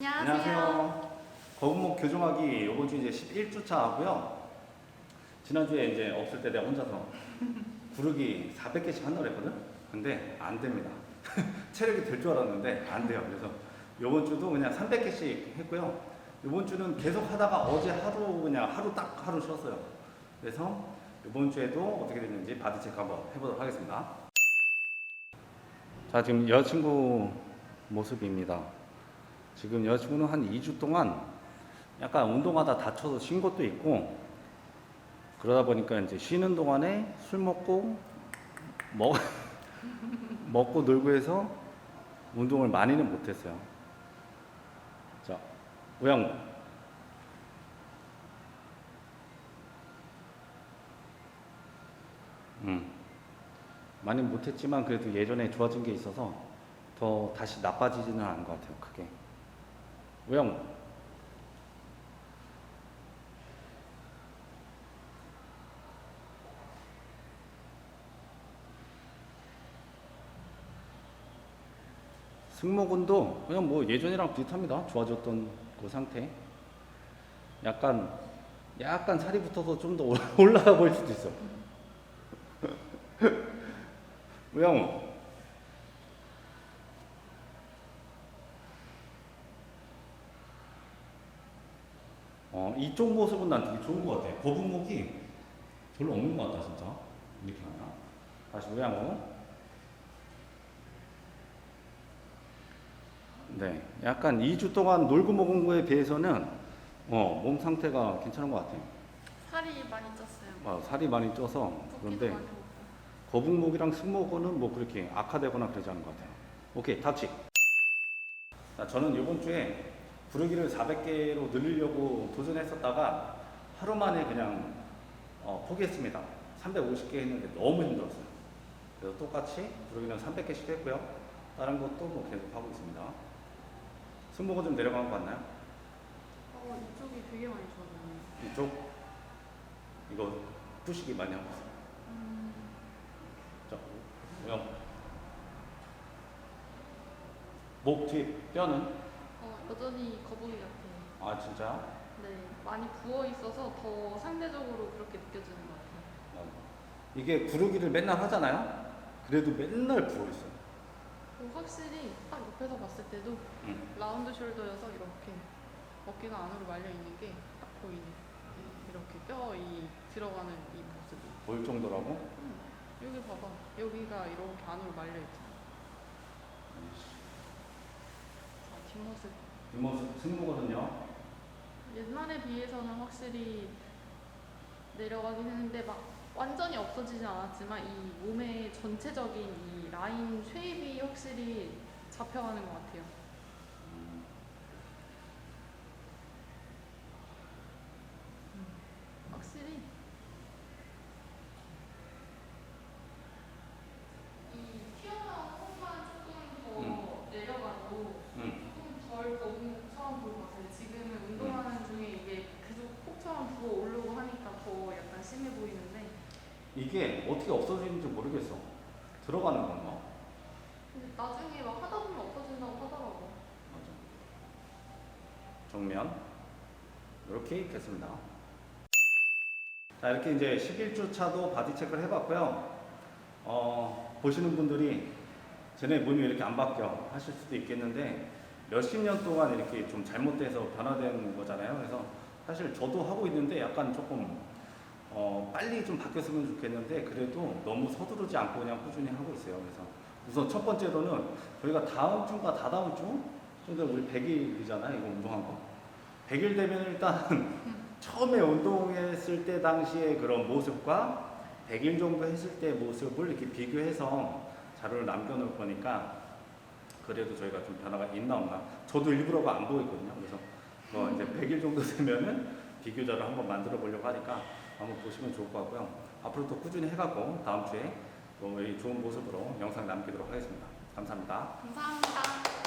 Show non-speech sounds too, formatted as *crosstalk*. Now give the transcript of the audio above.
안녕하세요. 거북목 교정하기 이번 주 이제 11주차 하고요. 지난주에 이제 없을 때 내가 혼자서 *laughs* 구르기 400개씩 한다고 했거든? 근데 안 됩니다. *laughs* 체력이 될 줄 알았는데 안 돼요. 그래서 이번 주도 그냥 300개씩 했고요. 이번 주는 계속 하다가 어제 하루 그냥 하루 딱 하루 쉬었어요. 그래서 이번 주에도 어떻게 됐는지 바디 체크 한번 해보도록 하겠습니다. 자, 지금 여자친구 모습입니다. 지금 여자친구는 한 2주 동안 약간 운동하다 다쳐서 쉰 것도 있고 그러다 보니까 이제 쉬는 동안에 술 먹고 먹 *laughs* 먹고 놀고 해서 운동을 많이는 못했어요. 자, 우양우. 음. 많이 못했지만 그래도 예전에 좋아진 게 있어서 더 다시 나빠지지는 않은 것 같아요. 크게. 우양우. 승모근도 그냥 뭐 예전이랑 비슷합니다. 좋아졌던 그 상태. 약간 약간 살이 붙어서 좀 더 *laughs* 올라가 보일 수도 있어. *laughs* 우양우. 어, 이쪽 모습은 난 되게 좋은 것 같아. 거북목이 별로 없는 것 같다, 진짜. 이렇게 하나. 다시 우양우. 네, 약간 2주 동안 놀고 먹은 거에 비해서는 어, 몸 상태가 괜찮은 것 같아요. 살이 많이 쪘어요. 어, 살이 많이 쪄서 붓기도 그런데 많이 먹고. 거북목이랑 승모근은 뭐 그렇게 악화되거나 그러지 않은 것 같아요. 오케이, 타치. 자, 저는 이번 주에 부르기를 400개로 늘리려고 도전했었다가 하루 만에 그냥 어, 포기했습니다. 350개 했는데 너무 힘들었어요. 그래서 똑같이 부르기는 300개씩 했고요. 다른 것도 뭐 계속 하고 있습니다. 승모근 좀 내려간 것 같나요? 어, 이쪽이 되게 많이 좋아졌네요. 이쪽 이거 푸시기 많이 하고 있어요. 음, 자, 그냥 목뒤 뼈는 어, 여전히 거북이 같아요. 아 진짜 네, 많이 부어 있어서 더 상대적으로 그렇게 느껴지는 것 같아요. 어. 이게 구르기를 맨날 하잖아요. 그래도 맨날 부어 있어요. 그리고 확실히 딱 옆에서 봤을 때도 응. 라운드 숄더여서 이렇게 어깨가 안으로 말려 있는 게 딱 보이네. 이렇게 뼈 이 들어가는 이 모습이. 보일 정도라고. 음, 여기 봐봐. 여기가 이렇게 안으로 말려 있잖아. 자, 뒷모습. 뒷모습 승모거든요. 옛날에 비해서는 확실히 내려가긴 했는데 막 완전히 없어지진 않았지만 이 몸의 전체적인 이 라인 쉐입이 확실히 잡혀가는 것 같아요. 음, 확실히 이 튀어나온 콩만 조금 더 내려가도 음. 조금 덜 거북목처럼 보일 것 같아요. 지금은 운동하는 중에 이게 계속 폭처럼 부어 오르고 하니까 더 약간 심해 보이는데 이게 어떻게 없어지는지 모르겠어. 들어가는 건가? 근데 나중에 막 하다 보면 없어진다고 하더라고. 맞아. 정면 이렇게 됐습니다. 자 이렇게 이제 11주 차도 바디 체크를 해봤고요. 어, 보시는 분들이 쟤네 몸이 왜 이렇게 안 바뀌어 하실 수도 있겠는데 몇십 년 동안 이렇게 좀 잘못돼서 변화된 거잖아요. 그래서 사실 저도 하고 있는데 약간 조금 어, 빨리 좀 바뀌었으면 좋겠는데 그래도 너무 서두르지 않고 그냥 꾸준히 하고 있어요. 그래서 우선 첫 번째로는 저희가 다음 주인가 다다음 주 정도 우리 100일이잖아요. 이거 운동한 거. 100일 되면 일단 *laughs* 처음에 운동했을 때 당시의 그런 모습과 100일 정도 했을 때 모습을 이렇게 비교해서 자료를 남겨놓을 거니까 그래도 저희가 좀 변화가 있나 없나. 저도 일부러가 안 보이거든요. 그래서 뭐 이제 100일 정도 되면은 비교 자료 한번 만들어 보려고 하니까 한번 보시면 좋을 것 같고요. 앞으로 또 꾸준히 해갖고 다음 주에 좋은 모습으로 영상 남기도록 하겠습니다. 감사합니다. 감사합니다.